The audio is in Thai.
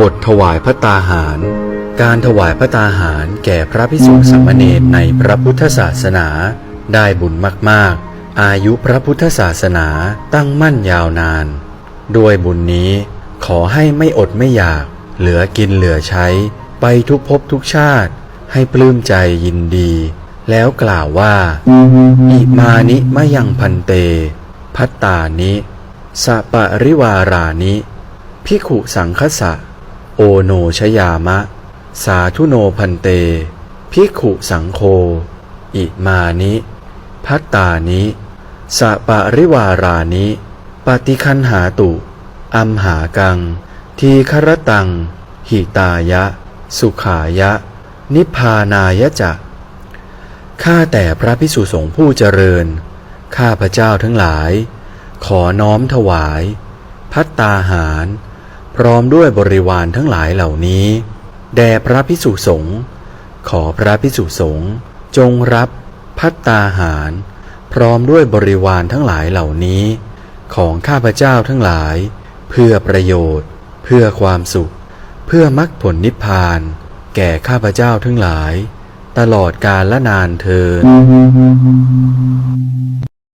บทถวายพระตาหาร การถวายพระตาหารแก่พระพิสุสามเณรในพระพุทธศาสนา ได้บุญมากๆ อายุพระพุทธศาสนาตั้งมั่นยาวนาน ด้วยบุญนี้ขอให้ไม่อดไม่อยาก เหลือกินเหลือใช้ ไปทุกภพทุกชาติ ให้ปลื้มใจยินดี แล้วกล่าวว่า อิมานิมะยังพันเต พัตตานิสะปะริวารานิ พิขุสังคสะ โอโนชยามะ สาธุโนพันเต พิขุสังโฆอิมานิ พัตตานิสะปะริวารานิ ปฏิคันหาตุ อัมหากัง ทีครตัง หิตายะ สุขายะ นิพพานายะจะข้าแต่พระพิสุสงฆ์ผู้เจริญ ข้าพระเจ้าทั้งหลาย ขอน้อมถวาย พัตตาหาร พร้อมด้วยบริวารทั้งหลายเหล่านี้ แด่พระพิสุสงฆ์ขอพระพิสุสงฆ์จงรับพัตตาหาร พร้อมด้วยบริวารทั้งหลายเหล่านี้ ของข้าพเจ้าทั้งหลาย เพื่อประโยชน์ เพื่อความสุข เพื่อมรรคผลนิพพาน แก่ข้าพเจ้าทั้งหลาย ตลอดกาลละนานเทิน